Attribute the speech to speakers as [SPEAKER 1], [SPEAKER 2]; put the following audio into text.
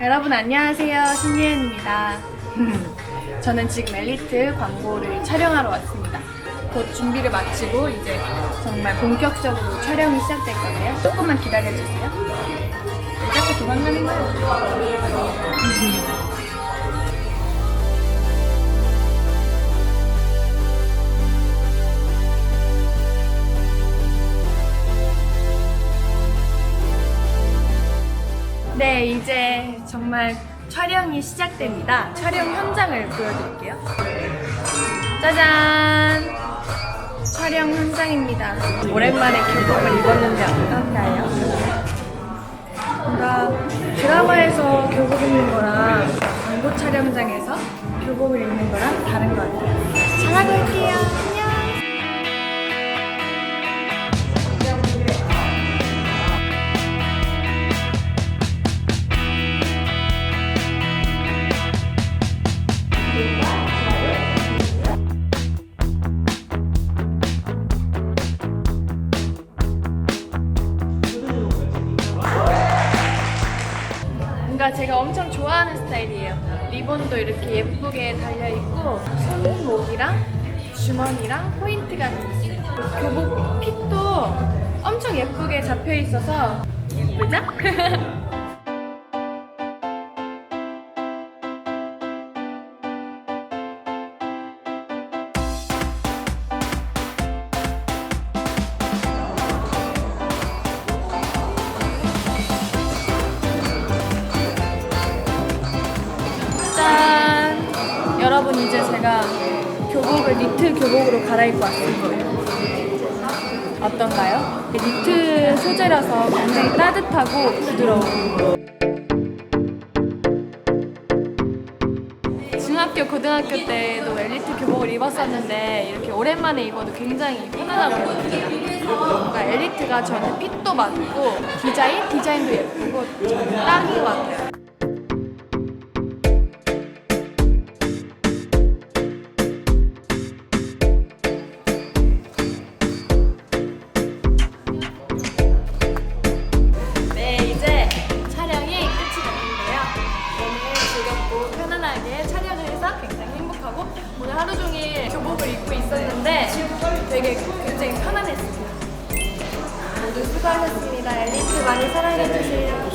[SPEAKER 1] 여러분 안녕하세요. 신예은입니다. 저는 지금 엘리트 광고를 촬영하러 왔습니다. 곧 준비를 마치고 이제 정말 본격적으로 촬영이 시작될 건데요. 조금만 기다려주세요. 왜 자꾸 도망가는 거예요? 네, 이제 정말 촬영이 시작됩니다. 촬영 현장을 보여드릴게요. 짜잔! 촬영 현장입니다. 오랜만에 교복을 입었는데 어떤가요? 뭔가 드라마에서 교복 입는 거랑 광고 촬영장에서 교복을 입는 거랑 다른 것 같아요. 제가 엄청 좋아하는 스타일이에요. 리본도 이렇게 예쁘게 달려 있고 손목이랑 주머니랑 포인트가 있어요. 교복 핏도 엄청 예쁘게 잡혀 있어서 예쁘죠? 여러분 이제 제가 교복을 니트 교복으로 갈아입고 왔을 거예요. 어떤가요? 니트 소재라서 굉장히 따뜻하고 부드러워요. 중학교, 고등학교 때도 엘리트 교복을 입었었는데 이렇게 오랜만에 입어도 굉장히 편안하고 뭔가 엘리트가 저는 핏도 맞고 디자인? 디자인도 예쁘고 딱인 것 같아요. 하루 종일 교복을 입고 있었는데 되게 굉장히 편안했습니다. 모두 수고하셨습니다. 엘리트 많이 사랑해주세요.